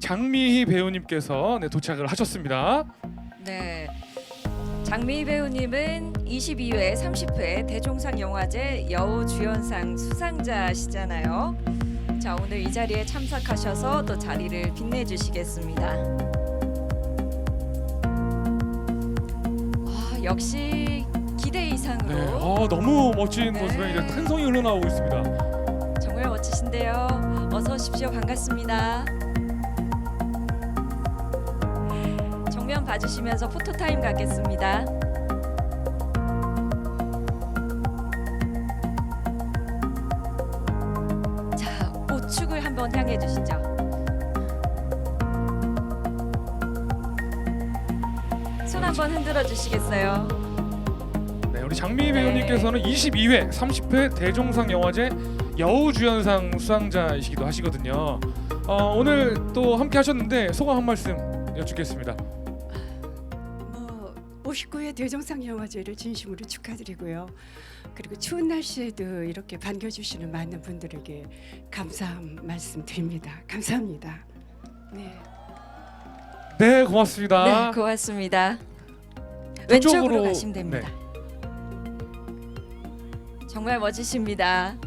장미희 배우님께서 네, 도착을 하셨습니다. 네. 장미희 배우님은 22회, 30회 대종상 영화제 여우 주연상 수상자시잖아요. 자, 오늘 이 자리에 참석하셔서 또 자리를 빛내 주시겠습니다. 와, 역시 기대 이상으로 네, 아, 너무 멋진 네. 모습에 이제 탄성이 흘러나오고 있습니다. 정말 멋지신데요. 어서 오십시오. 반갑습니다. 정면 봐주시면서 포토타임 갖겠습니다. 자, 우측을 한번 향해 주시죠. 손 한번 흔들어 주시겠어요? 네, 우리 장미희 배우님께서는 22회, 30회 대종상 영화제 여우주연상 수상자이시기도 하시거든요. 어, 오늘 또 함께 하셨는데 소감 한 말씀 여쭙겠습니다. 뭐 59회 대종상 영화제를 진심으로 축하드리고요. 그리고 추운 날씨에도 이렇게 반겨주시는 많은 분들에게 감사한 말씀 드립니다. 감사합니다. 네. 네, 고맙습니다. 네, 고맙습니다. 왼쪽으로 가시면 됩니다. 정말 멋지십니다.